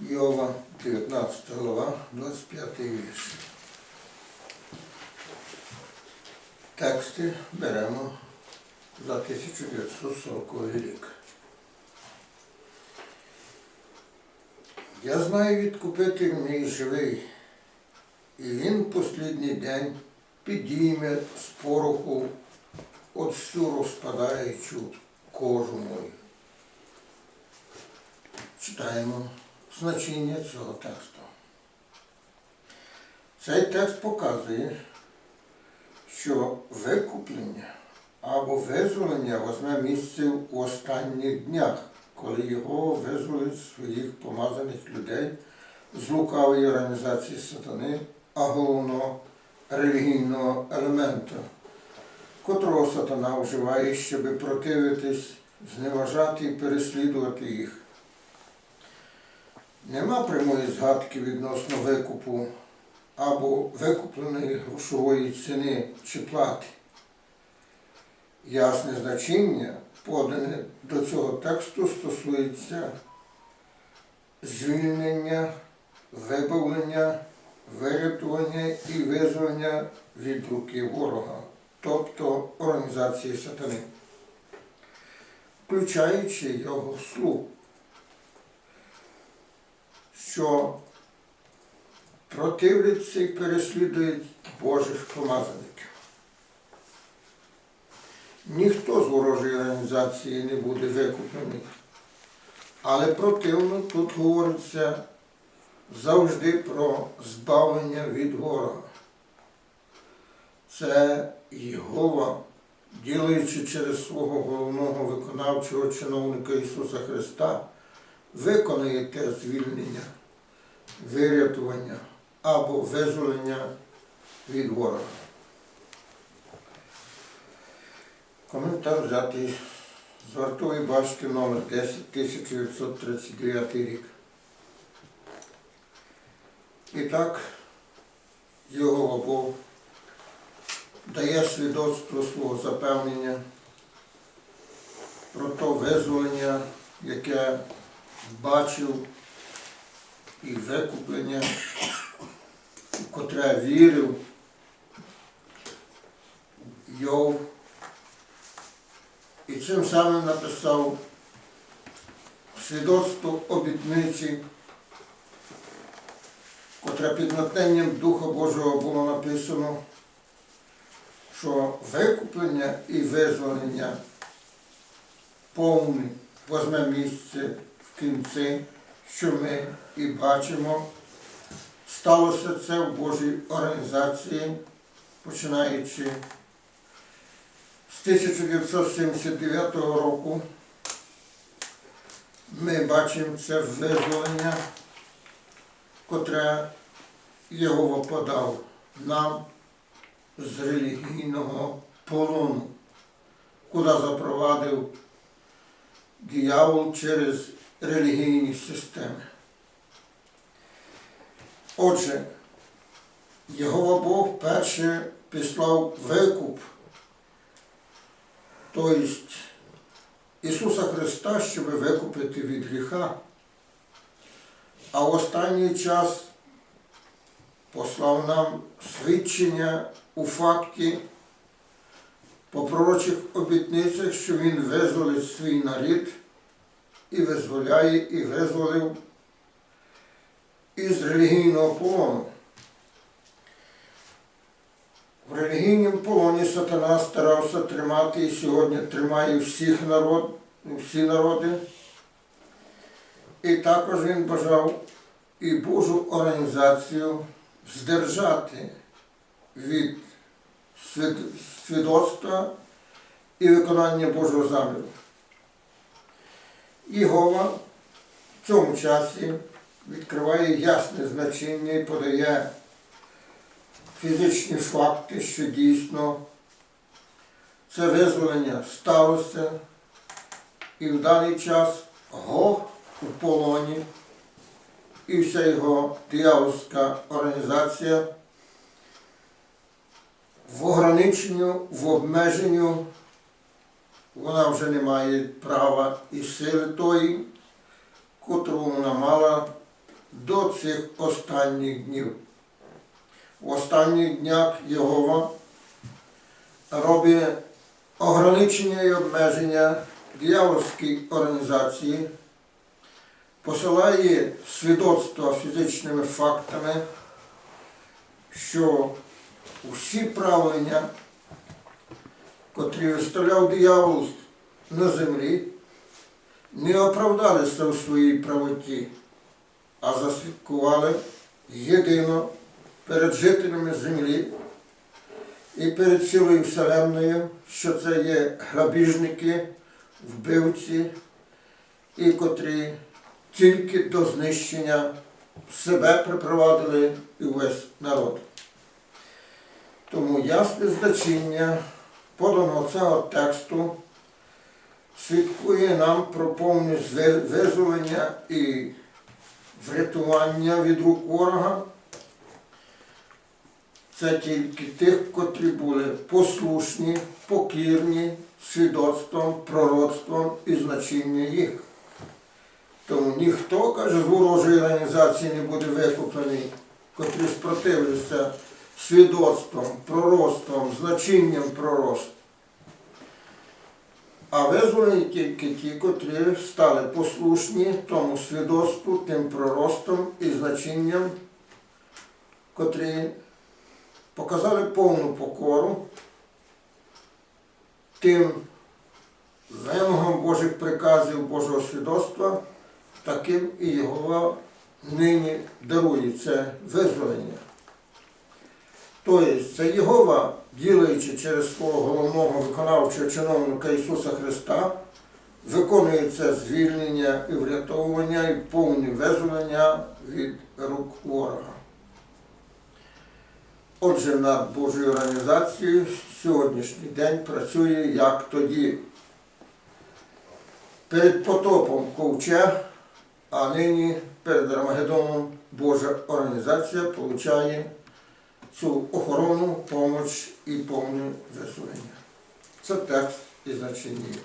Йова, 19 глава, 25 вірш. Тексти беремо за 1940 рік. Я знаю відкупити мій живий, і він в послідній день підійме з пороху от всю розпадаючу кожу мою. Читаємо значення цього тексту. Цей текст показує, що викуплення або визволення возьме місце у останніх днях, коли його визволить своїх помазаних людей з лукавої організації сатани, а головного релігійного елементу, котрого сатана вживає, щоб противитись, зневажати і переслідувати їх. Нема прямої згадки відносно викупу або викупленої грошової ціни чи плати. Ясне значення, подане до цього тексту, стосується звільнення, вибавлення, вирятування і визволення від руки ворога, тобто організації сатани, включаючи його слуг що противляться і переслідують Божих помазаників. Ніхто з ворожої організації не буде викуплений. Але противно тут говориться завжди про збавлення від ворога. Це Єгова, ділаючи через свого головного виконавчого чиновника Ісуса Христа, виконує те звільнення, вирятування або визволення від ворога. Коментар взятий з вартової башти номер 10 1939 рік. І так, його Бог дає свідоцтво свого запевнення про то визволення, яке бачив і викуплення, в котре вірив Йов. І цим самим написав свідоцтво обітниці, котре під натхненням Духа Божого було написано, що викуплення і визволення повне возьме місце в кінці, що ми і бачимо. Сталося це в Божій організації, починаючи з 1979 року. Ми бачимо це визволення, котре його подав нам з релігійного полону, куди запровадив диявол через релігійні системи. Отже, Єгова Бог перше післав викуп, тобто Ісуса Христа, щоб викупити від гріха, а в останній час послав нам свідчення у факті по пророчих обітницях, що Він визволить свій нарід і визволяє, і визволив із релігійного полону. В релігійному полоні сатана старався тримати і сьогодні тримає всіх народ, всі народи. І також він бажав і Божу організацію здержати від свідоцтва і виконання Божого заміру. Єгова в цьому часі відкриває ясне значення і подає фізичні факти, що дійсно це визволення сталося, і в даний час Гог у полоні і вся його диявольська організація в ограниченню, в обмеженню вона вже не має права і сили тої, котру вона мала до цих останніх днів. В останніх днях Єгова робить ограничення і обмеження диявольській організації, посилає свідоцтва фізичними фактами, що усі правлення, котрі виставляв диявол на землі, не оправдалися у своїй правоті, а засвідкували єдино перед жителями землі і перед цілою вселенною, що це є грабіжники, вбивці, і котрі тільки до знищення себе припровадили і весь народ. Тому ясне значення поданого цього тексту свідкує нам про повне визволення і врятування від рук ворога. Це тільки тих, котрі були послушні, покірні свідоцтвом, пророцтвом і значенням їх. Тому ніхто, каже, з ворожої організації не буде викуплений, котрі спротивляться свідоцтвом, пророцтвом, значенням пророцтв. А визволені тільки ті, котрі стали послушні тому свідоцтву, тим проростом і значенням, котрі показали повну покору тим вимогам Божих приказів Божого свідоцтва, таким і Його нині дарує це визволення. Тобто це Єгова, ділаючи через свого головного виконавчого чиновника Ісуса Христа, виконує це звільнення і врятовування і повне визволення від рук ворога. Отже, над Божою організацією сьогоднішній день працює як тоді. Перед потопом ковчег, а нині перед Армагеддоном Божа організація получає цю охорону, помощ і повне визволення. Це текст і значення. його.